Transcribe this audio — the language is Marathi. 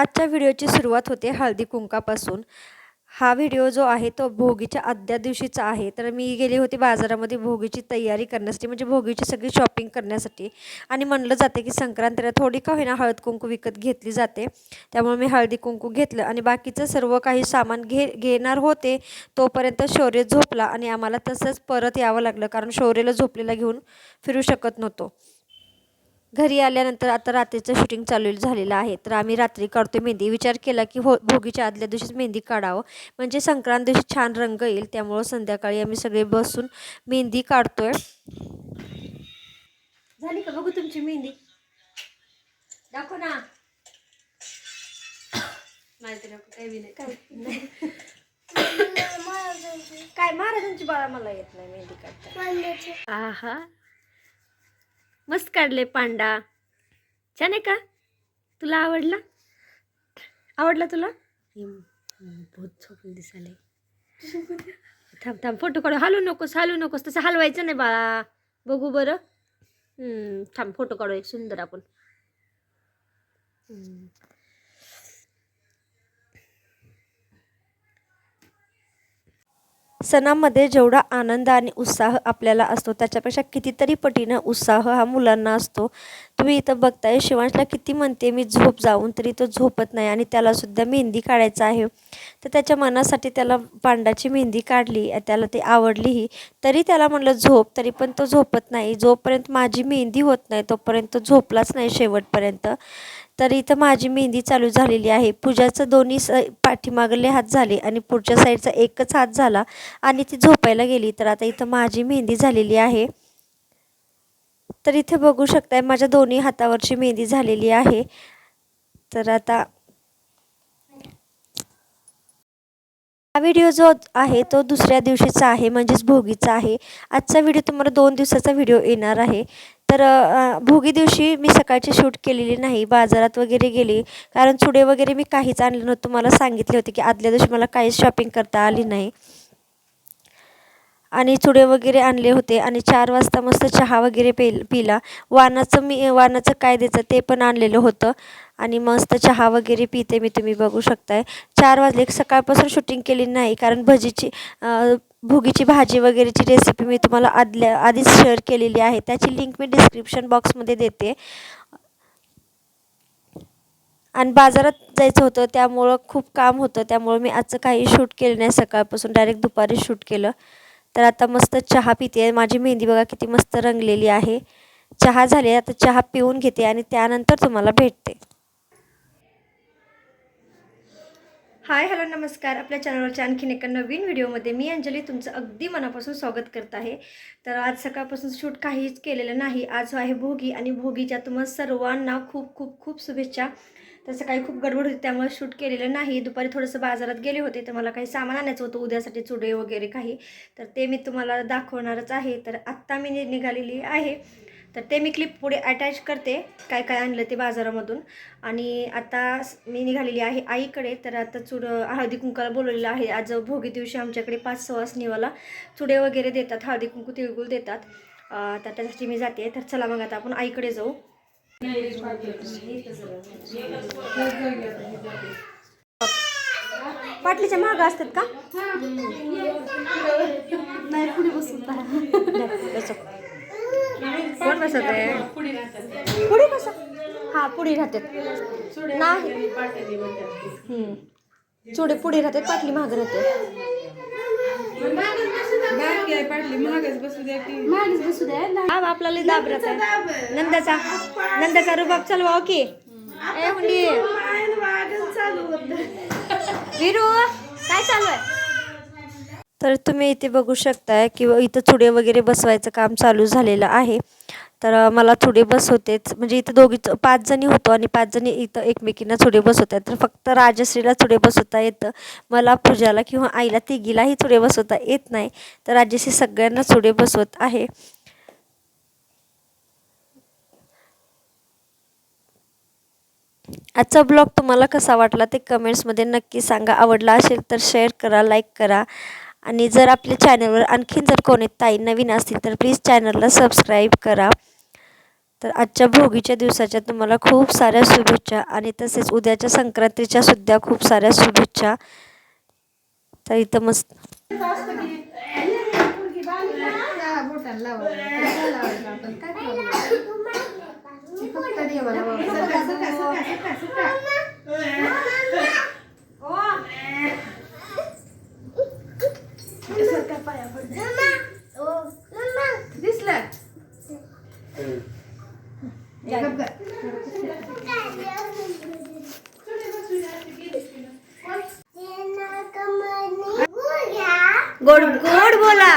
आजच्या व्हिडिओची सुरुवात होते हळदी कुंकापासून. हा व्हिडिओ जो आहे तो भोगीच्या आदल्या दिवशीचा आहे. तर मी गेले होते बाजारामध्ये भोगीची तयारी करण्यासाठी म्हणजे भोगीची सगळी शॉपिंग करण्यासाठी. आणि म्हणलं जाते की संक्रांतीला थोडी का होईना हळद कुंकू विकत घेतली जाते. त्यामुळे मी हळदी कुंकू घेतलं आणि बाकीचं सर्व काही सामान घे घेणार होते तोपर्यंत शौर्य झोपला आणि आम्हाला तसंच परत यावं लागलं. कारण शौर्यला झोपलेला घेऊन फिरू शकत नव्हतो. घरी आल्यानंतर आता रात्रीचं शूटिंग चालू झालेलं आहे. तर आम्ही रात्री काढतो मेहंदी. विचार केला की हो भोगीच्या आदल्या दिवशीच मेहंदी काढावं. म्हणजे संक्रांत दिवशी छान रंग येईल त्यामुळं संध्याकाळी आम्ही सगळे बसून मेहंदी काढतोय. झाली का बघू तुमची मेहंदी? दाखव ना. काय? महाराजांची बाळा मला येत नाही मेहंदी काढता आहा. मस्त काढले पांडा. छान आहे का? तुला आवडला? आवडला तुला? बहुत झोपून दिसाले थांब थांब फोटो काढू. हलू नकोस हलू नकोस. तसं हलवायचं नाही बाळा. बघू बरं. थांब फोटो काढू एक सुंदर आपण. सणामध्ये जेवढा आनंद आणि उत्साह आपल्याला असतो त्याच्यापेक्षा कितीतरी पटीनं उत्साह हा मुलांना असतो. तुम्ही इथं बघताय शिवांशला किती म्हणते मी झोप जाऊन तरी तो झोपत नाही आणि त्यालासुद्धा मेहंदी काढायचं आहे. तर त्याच्या मनासाठी त्याला पांडाची मेहंदी काढली त्याला ते आवडलीही तरी त्याला म्हणलं झोप तरी पण तो झोपत नाही. जोपर्यंत माझी मेहंदी होत नाही तोपर्यंत तो झोपलाच नाही शेवटपर्यंत. तर इथं माझी मेहंदी चालू झालेली आहे. पूजाचं दोन्ही स पाठीमागले हात झाले आणि पुढच्या साईडचा एकच हात झाला आणि ती झोपायला गेली. तर आता इथं माझी मेहंदी झालेली आहे. तर इथे बघू शकताय माझ्या दोन्ही हातावरची मेहंदी झालेली आहे. तर आता हा व्हिडिओ जो आहे तो दुसऱ्या दिवशीचा आहे म्हणजेच भोगीचा आहे. आजचा व्हिडिओ तुम्हाला दोन दिवसाचा व्हिडिओ येणार आहे. तर भोगी दिवशी मी सकाळची शूट केलेली नाही बाजारात वगैरे गेली. कारण चुडे वगैरे मी काहीच आणलं नव्हतं. मला सांगितले होते की आदल्या दिवशी मला काहीच शॉपिंग करता आली नाही. आणि चुडे वगैरे आणले होते आणि चार वाजता मस्त चहा वगैरे पे पिला. वानाचं मी वानाचं काय द्यायचं ते पण आणलेलं होतं. आणि मस्त चहा वगैरे पिते मी तुम्ही बघू शकताय. चार वाजले सकाळपासून शूटिंग केली नाही कारण भजीची भुगीची भाजी वगैरेची रेसिपी मी तुम्हाला आदल्या आधीच शेअर केलेली आहे. त्याची लिंक मी डिस्क्रिप्शन बॉक्समध्ये देते. आणि बाजारात जायचं होतं त्यामुळं खूप काम होतं. त्यामुळं मी आजचं काही शूट केलं नाही सकाळपासून डायरेक्ट दुपारी शूट केलं. तर आता मस्त चहा पिते. माझी मेहंदी बघा किती मस्त रंगलेली आहे. चहा झाले आता चहा पिऊन घेते आणि त्यानंतर तुम्हाला भेटते. हाय हॅलो नमस्कार. आपल्या चॅनलवरच्या आणखीन एका नवीन व्हिडिओमध्ये मी अंजली तुमचं अगदी मनापासून स्वागत करत आहे. तर आज सकाळपासून शूट काहीच केलेलं नाही. आज आहे भोगी आणि भोगीच्या तुम्हाला सर्वांना खूप खूप खूप शुभेच्छा. तर सकाळी खूप गडबड होती त्यामुळे शूट केलेलं नाही. दुपारी थोडंसं बाजारात गेले होते तर मला काही सामान आणायचं होतं उद्यासाठी चुडे वगैरे काही. तर ते मी तुम्हाला दाखवणारच आहे. तर आत्ता मी निघालेली आहे. तर ते मी क्लिप पुढे अटॅच करते काय काय आणलं ते बाजारामधून. आणि आता मी निघालेली आहे आईकडे. तर आता चुड हळदी कुंकाला बोलवलेलं आहे. आज भोगी दिवशी आमच्याकडे पाच निवाला चुडे वगैरे देतात हळदी कुंकू तिळगुळ देतात. तर त्यासाठी मी जाते. तर चला मग आता आपण आईकडे जाऊ. पाटलीच्या महाग असतात का? नाही पुढे बसून कोण बसत आहे पुढे बसा. हा पुढे राहतात. नाही. चुडे पुढे राहतात पाटली महाग राहते. आपल्याला दाब राहत नंदाचा नंदाचा. रुबाब चालवा ओके हुंडी. विरू काय चालू आहे? तर तुम्ही इथे बघू शकताय किंवा इथं चुडे वगैरे बसवायचं काम चालू झालेलं आहे. तर मला चुडे बसवतेच म्हणजे इथं दोघीच पाच जणी होतो आणि पाच जणी इथं एकमेकींना थोडे बस होत्या. तर फक्त राजश्रीला चुडे बसवता येतं मला पूजाला किंवा आईला तिघीलाही चुडे बसवता येत नाही. तर राजश्री सगळ्यांना चुडे बसवत आहे. आजचा ब्लॉग तुम्हाला कसा वाटला ते कमेंट्समध्ये नक्की सांगा. आवडला असेल तर शेअर करा लाईक करा. आणि जर आपल्या चॅनलवर आणखीन जर कोणी ताई नवीन असतील तर प्लीज चॅनलला सबस्क्राईब करा. तर आजच्या भोगीच्या दिवसाच्या तुम्हाला खूप साऱ्या शुभेच्छा आणि तसेच उद्याच्या संक्रांतीच्या सुद्धा खूप साऱ्या शुभेच्छा. तर इथं मस्त हो. গোড় গোড় ভোলা